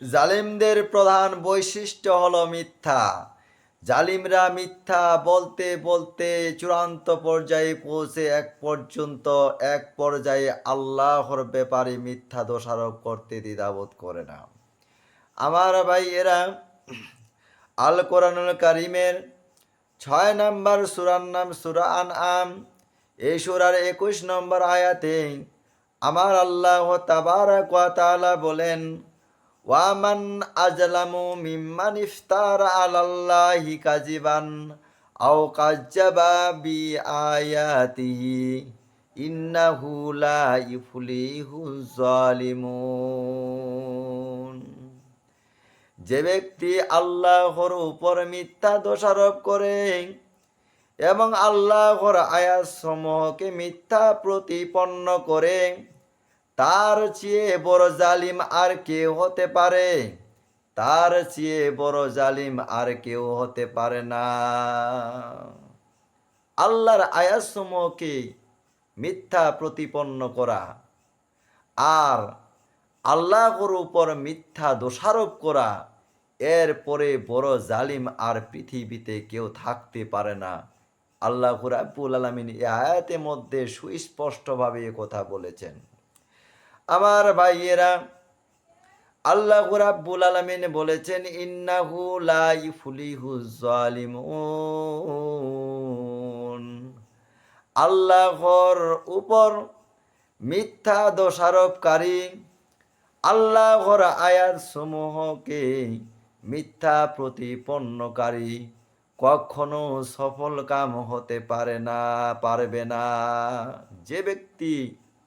জালিমদের প্রধান বৈশিষ্ট্য হলো মিথ্যা। জালিমরা মিথ্যা বলতে বলতে চূড়ান্ত পর্যায়ে পৌঁছে এক পর্যন্ত এক পর্যায়ে আল্লাহর ব্যাপারে মিথ্যা দোষারোপ করতে দ্বিধাবোধ করে না। আমার ভাই এরা আল কোরআনুল কারিমের ছয় নম্বর সুরার নাম সুরা আন আম এই সুরার একুশ নম্বর আয়াতে আমার আল্লাহ তাবারাক ওয়া তাআলা বলেন ওয়ামান আজলামু মিম্মান ইফতার আলাল্লাহি কাজিবান আও কাজ্জাবা বি আয়াতিহি ইন্নাহু লা ইফলিহু জালিমুন যে ব্যক্তি আল্লাহর উপর মিথ্যা দোষারোপ করে এবং আল্লাহর আয়াত সমূহকে মিথ্যা প্রতিপন্ন করে তার চেয়ে বড় জালিম আর কেউ হতে পারে। তার চেয়ে বড় জালিম আর কেউ হতে পারে না। আল্লাহর আয়াত সমূহকে মিথ্যা প্রতিপন্ন করা আর আল্লাহর উপর মিথ্যা দোষারোপ করা এরপরে বড় জালিম আর পৃথিবীতে কেউ থাকতে পারে না। আল্লাহ রাব্বুল আলমিন এ আয়াতের মধ্যে সুস্পষ্টভাবে কথা বলেছেন। আমার ভাইয়েরা, আল্লাহ রাব্বুল আলমিন বলেছেন, ইন্নাহু লা ইফলিহু জালিমুন আল্লাহর উপর মিথ্যা দোষারোপকারী আল্লাহর আয়াত সমূহকে মিথ্যা প্রতিপন্নকারী কখনো সফল কাম হতে পারে না, পারবে না। যে ব্যক্তি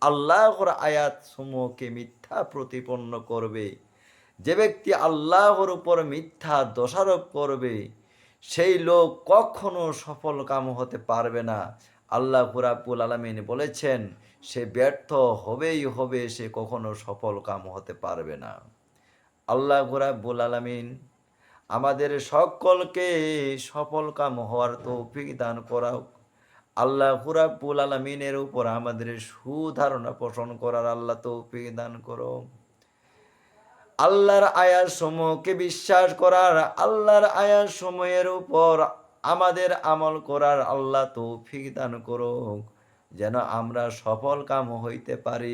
আল্লাহর আয়াত সমূহকে মিথ্যা প্রতিপন্ন করবে। যে ব্যক্তি আল্লাহর উপর মিথ্যা দোষারোপ করবে, সেই লোক কখনো সফল কাম হতে পারবে না। আল্লাহ রাব্বুল আলমিন বলেছেন, সে ব্যর্থ হবেই হবে, সে কখনো সফল কাম হতে পারবে না। আল্লাহ রাব্বুল আলমিন আমাদের সকলকে সফল কাম হওয়ার তৌফিক দান করাও। আল্লাহ রাব্বুল আলমিনের উপর আমাদের সুধারণা পোষণ করার আল্লাহ তো দান করো আল্লাহর আয়ার সমূহকে বিশ্বাস করার, আল্লাহর আয়ার সময়ের উপর আমাদের আমল করার আল্লাহ তৌফিক দান করুক যেন আমরা সফল কাম হইতে পারি।